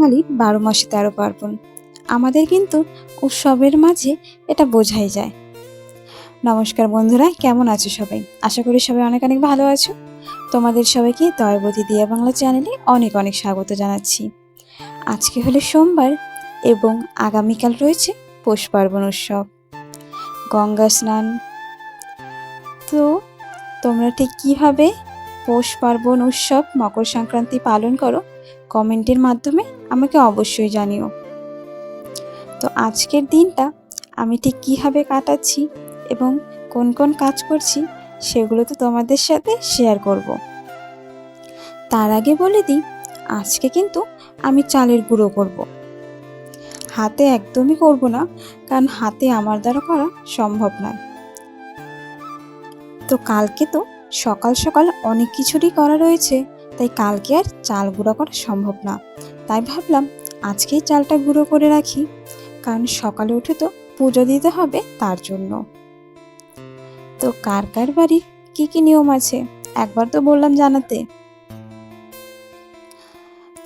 বাঙালির বারো মাসে তেরো পার্বণ। আমাদের কিন্তু উৎসবের মাঝে এটা বোঝাই যায়। নমস্কার বন্ধুরা, কেমন আছো সবাই? আশা করি সবাই অনেক অনেক ভালো আছো। তোমাদের সবাইকে দয়াবতী দিয়া বাংলা চ্যানেলে অনেক অনেক স্বাগত জানাচ্ছি। আজকে হলো সোমবার এবং আগামীকাল রয়েছে পৌষ পার্বণ উৎসব। গঙ্গা স্নান। তো তোমরা ঠিক কীভাবে পৌষ পার্বণ উৎসব, মকর সংক্রান্তি পালন করো কমেন্টের মাধ্যমে আমাকে অবশ্যই জানিও। তো আজকের দিনটা আমি ঠিক কীভাবে কাটাচ্ছি এবং কোন কোন কাজ করছি সেগুলো তো তোমাদের সাথে শেয়ার করব। তার আগে বলে দিই, আজকে কিন্তু আমি চালের গুঁড়ো করব। হাতে একদমই করব না, কারণ হাতে আমার দ্বারা করা সম্ভব নয়। তো কালকে তো সকাল সকাল অনেক কিছুরই করা রয়েছে। তাই কালকে আর চাল গুঁড়ো করা সম্ভব না। তাই ভাবলাম আজকেই চালটা গুঁড়ো করে রাখি, কারণ সকালে উঠে তো পুজো দিতে হবে তার জন্য। তো কার কার বাড়ির কি কি নিয়ম আছে? একবার তো বললাম জানাতে।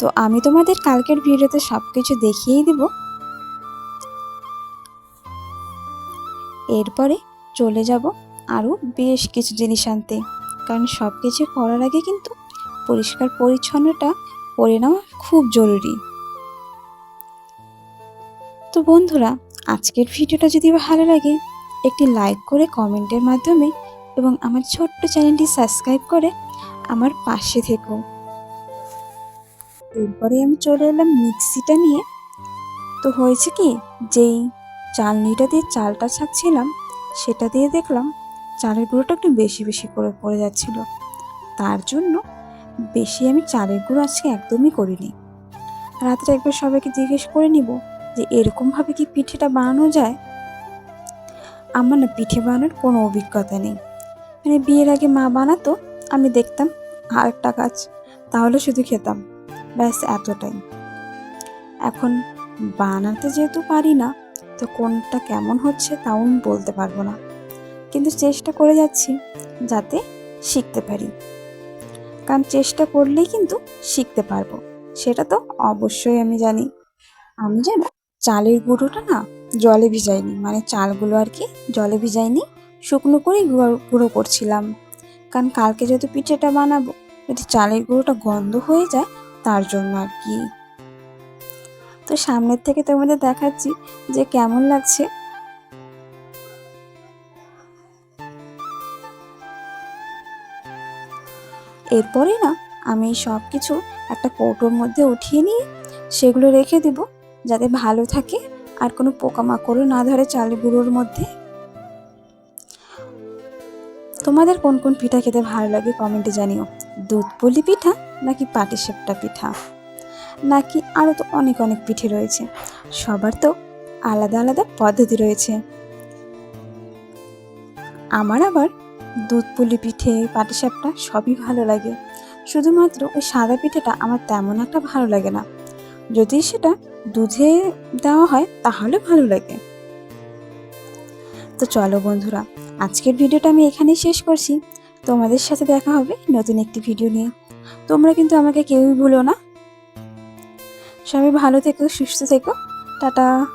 তো আমি তোমাদের কালকের ভিডিওতে সব কিছু দেখিয়েই দিব। এরপরে চলে যাব আরও বেশ কিছু জিনিস আনতে, কারণ সব কিছু করার আগে কিন্তু পরিষ্কার পরিচ্ছন্নটা করে নেওয়া খুব জরুরি। তো বন্ধুরা, আজকের ভিডিওটা যদি ভালো লাগে, একটি লাইক করে কমেন্টের মাধ্যমে এবং আমার ছোট্ট চ্যানেলটি সাবস্ক্রাইব করে আমার পাশে থেকো। এরপরে আমি চলে এলাম মিক্সিটা নিয়ে। তো হয়েছে কি, যেই চালনিটা দিয়ে চালটা ছাঁকছিলাম, সেটা দিয়ে দেখলাম চালের গুঁড়োটা একটু বেশি বেশি করে পড়ে যাচ্ছিল। তার জন্য বেশি আমি চালের গুঁড়ো আজকে একদমই করিনি। রাত্রে একবার সবাইকে জিজ্ঞেস করে নিব যে এরকমভাবে কি পিঠেটা বানানো যায়? আমার না পিঠে বানানোর কোনো অভিজ্ঞতা নেই। মানে বিয়ের আগে মা বানাতো, আমি দেখতাম, আর একটা কাজ, তাহলে শুধু খেতাম। ব্যাস, এতটাই। এখন বানাতে যেহেতু পারি না, তো কোনটা কেমন হচ্ছে তাও আমি বলতে পারব না। কিন্তু চেষ্টা করে যাচ্ছি, যাতে শিখতে পারি। কারণ চেষ্টা করলেই কিন্তু শিখতে পারব। সেটা তো অবশ্যই আমি জানি। আমি জানো চালের গুঁড়োটা না জলে ভিজাইনি মানে চালগুলো আর কি জলে ভিজাইনি, শুকনো করেই গুঁড়ো করছিলাম। কারণ কালকে যেহেতু পিঠেটা বানাবো, যদি চালের গুঁড়োটা গন্ধ হয়ে যায়, তার জন্য আর কি। তো সামনের থেকে তোমাদের দেখাচ্ছি যে কেমন লাগছে। এরপরে না, আমি সব কিছু একটা কৌটোর মধ্যে উঠিয়ে নিয়ে সেগুলো রেখে দিব, যাতে ভালো থাকে আর কোনো পোকামাকড়ও না ধরে চালের গুঁড়োর মধ্যে। তোমাদের কোন কোন পিঠা খেতে ভালো লাগে কমেন্টে জানিও। দুধ পুলি পিঠা নাকি পাটিসাপটা পিঠা? নাকি আরও তো অনেক অনেক পিঠে রয়েছে। সবার তো আলাদা আলাদা পদ্ধতি রয়েছে। আমার আবার দুধ, পুলি পিঠে পাটিসাপটা সবই ভালো লাগে। শুধুমাত্র ওই সাদা পিঠেটা আমার তেমন একটা ভালো লাগে না। যদি সেটা দুধে দেওয়া হয় তাহলে ভালো লাগে। তো চলো বন্ধুরা, আজকের ভিডিওটা আমি এখানেই শেষ করছি। তোমাদের সাথে দেখা হবে নতুন একটি ভিডিও নিয়ে। তোমরা কিন্তু আমাকে কেউই ভুলো না। সবাই ভালো থেকো, সুস্থ থেকো। টাটা।